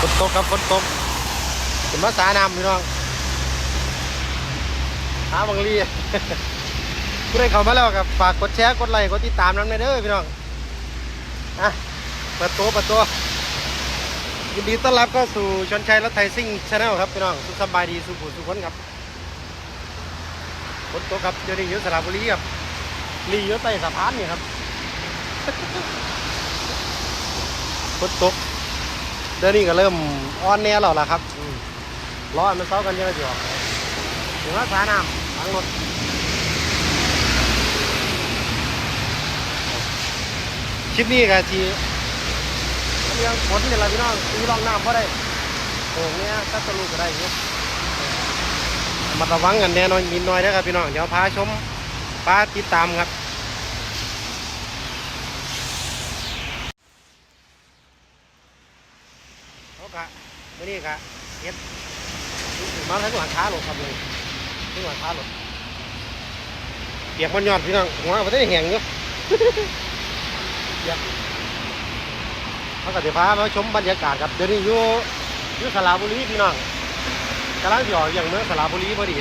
ฝนตกครับฝนตกเป็นภาษาน้ำพี่น้องหาบังลีผู้ใดเข้ามาแล้วกับฝากกดแชร์กดไลค์กดติดตามน้ำในเด้อพี่น้องอะเปิดตัวเปิดตัวยินดีต้อนรับเข้าสู่ชนชัยรถไทยซิ่งชาแนลครับพี่น้องสุขสบายดีสุขผู้สุขคนครับฝนตกครับเดี๋ยวนี้อยู่สระบุรีครับลีอยู่ใต้สะพานนี่ครับฝนตก เดี๋ยวนี้ก็เริ่มอ่อนแน่แล้วล่ะครับอืมร้อนมันเศร้ากันเยอะจีออกถึงรักษาน้ำล้างรถคลิปนี้ก็ทีเรื่องฝนเนี่ยละพี่น้องตีรองน้ำเพราะได้โอ่งเนี้ยก็สรุปก็ได้อย่างเงี้ยมาระวังกันแน่นอนนิดหน่อยนะครับพี่น้องเดี๋ยวพาชมพาติดตามครับ เขากะมื่อนี้กะเฮ็ดมาทั้งหลังช้าหลดครับเลยทั้งหลังช้าหลดเปียกมันยอดพี่น้องหัวมันได้แห้งอยู่เปียกเขากะจะพามาชมบรรยากาศครับเดี๋ยวนี้อยู่อยู่สระบุรีพี่น้องกำลังจะออกอย่างเมืองสระบุรีพอดี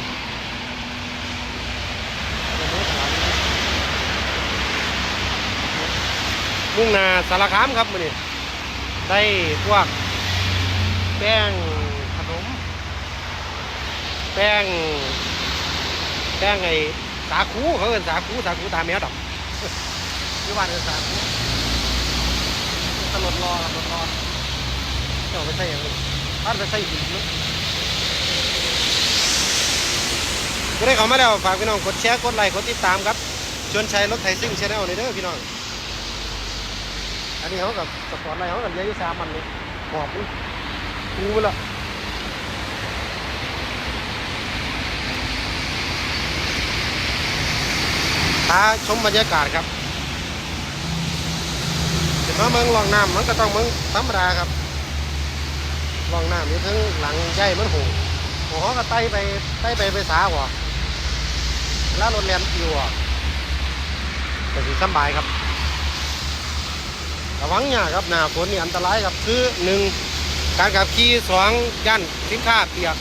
มุ่งนาสารคามครับมื่อนี้ได้พวก แป้งขนม แป้ง แป้งไอ้สาคูเขาเอินสาคูสาคูตาแมวดำที่บ้านเอินสาคูตลดรอครับรอเจ้าไปใส่อย่างนี้ถ้าไปใส่หินนะก็ได้เข้ามาแล้วฝากพี่น้องกดแชร์กดไลค์กดติดตามครับชวนใชัยรถไถซิ่งชาแนลในเด้อพี่น้อง อันนี้เขากับสปอร์ตไลท์เขากับเยอะอยู่สามมันเลยหอบเลยกูละตาชมบรรยากาศครับเห็นว่าเมืองลองน้ำมันก็ต้องเมืองธรรมดาครับลองน้ำอยู่ทั้งหลังใหญ่มันหงหัวก็ไต่ไปไต่ไปไปสาหัวแล้วรถแลนอยู่อะแต่สิสบายครับระวังเนี่ยาครับหน้าฝนนี่อันตรายครับคือหนึ่ง การขับขี่สองย่านสินค้าเปียก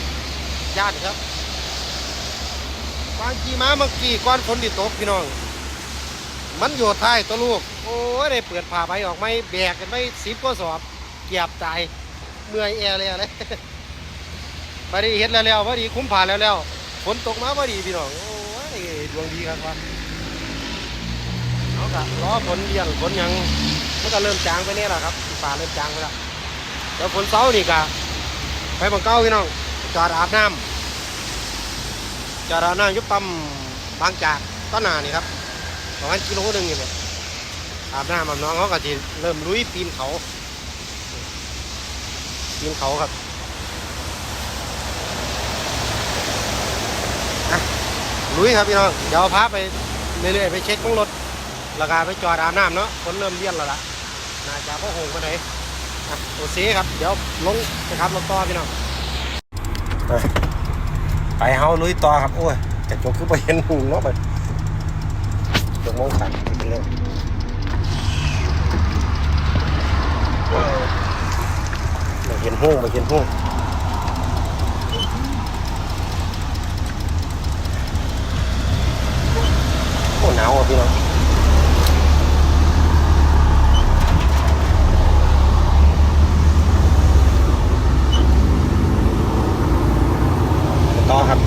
ย่านครับบางขี่ม้าเมื่อกี้ก้อนฝนที่ตกพี่น้อง มันโยดท้ายตัวลูก โอ้ยได้เปิดผ่าใบออกไม่แบกกันไม่สิบก็สอบ เกียบตายเมื่อยแอร์เลยอะไรพอดีเห็ดแล้วแล้วพอดีคุ้มผ่าแล้วแล้วฝนตกมาพอดีพี่น้องโอ้ยดวงดีครับว่าเอากะล้อฝนเลี้ยงฝนยังมันก็เริ่มจางไปเนี่ยแหละครับป่าเริ่มจางไปแล้ว แล้วฝนเสาร์นี่กะไปบังเก้าพี่น้องจอดอาบน้ำจอดอาบน้ำยุบปั๊มบางจากต้นนานี่ครับประมาณกิโลหนึ่งนี่แหละอาบน้ำอาบน้องเขาก็จะเริ่มลุยปีนเขาปีนเขาครับอะลุยครับพี่น้องเดี๋ยวพาไปเรื่อยๆไปเช็คของรถแล้วก็ไปจอดอาบน้ำเนาะฝนเริ่มเลี่ยนแล้วล่ะน่าจะพ่อหงมาไหน โอเคครับ เดี๋ยวลงนะครับรถต่อพี่น้องไปเฮาลุยต่อครับ โอ้ยกระจกคือไปเห็นหูเนาะไปจกมองขันไปเร็วมาเห็นหูมาเห็นหูโอ้หนาวอะพี่น้อง ต่อครับ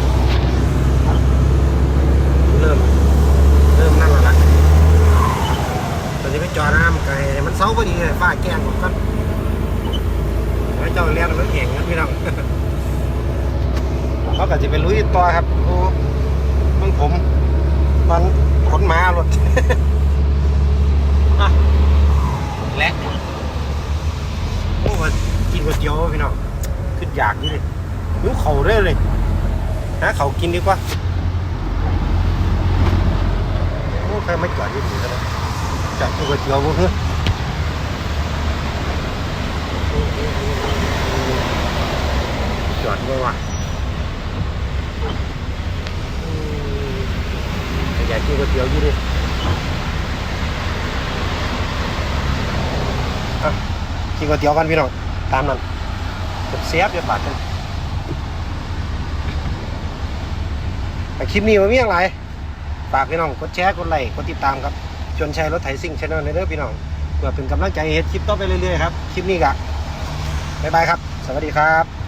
เริ่ม เริ่มนั่นแล้วล่ะต อนนี้ไปจอน้ำไก่มันเซาพอดีเลยฟ้าแกล้งผมก็แล้วเจ้าเลี้ยงมันเก่งนะพี่น้องเขาก็จะไปลุยต่อครับโอ้มึงผมมันขนมารถอะแลกโอ้กินก๋วยเตี๋ยวพี่น้องขึ้นอยากนี่เลยหิวเข่าเรื่อยเลยหาเขากินดีกว่าโอ้ใครไม่จอดอยี่แล้ว จอดก๋วยเตี๋ยวบ่เฮ้ยจอดบ่วะอยากกินก๋วยเตี๋ยวอยู่ดิอะกินก๋วยเตี๋ยวกันพี่น้องตามนั้นเสียบเดี๋ยวบาดกันคลิปนี้มันมีอย่างไรฝากพี่น้องกดแชร์กดไลค์กดติดตามครับ ชวนแชร์รถไถซิ่งชแนลในเด้อพี่น้องเพื่อเป็นกำลังใจเห้เฮ็ดคลิปต่อไปเรื่อยๆครับ คลิปนี้กะบ๊ายบายครับ สวัสดีครับ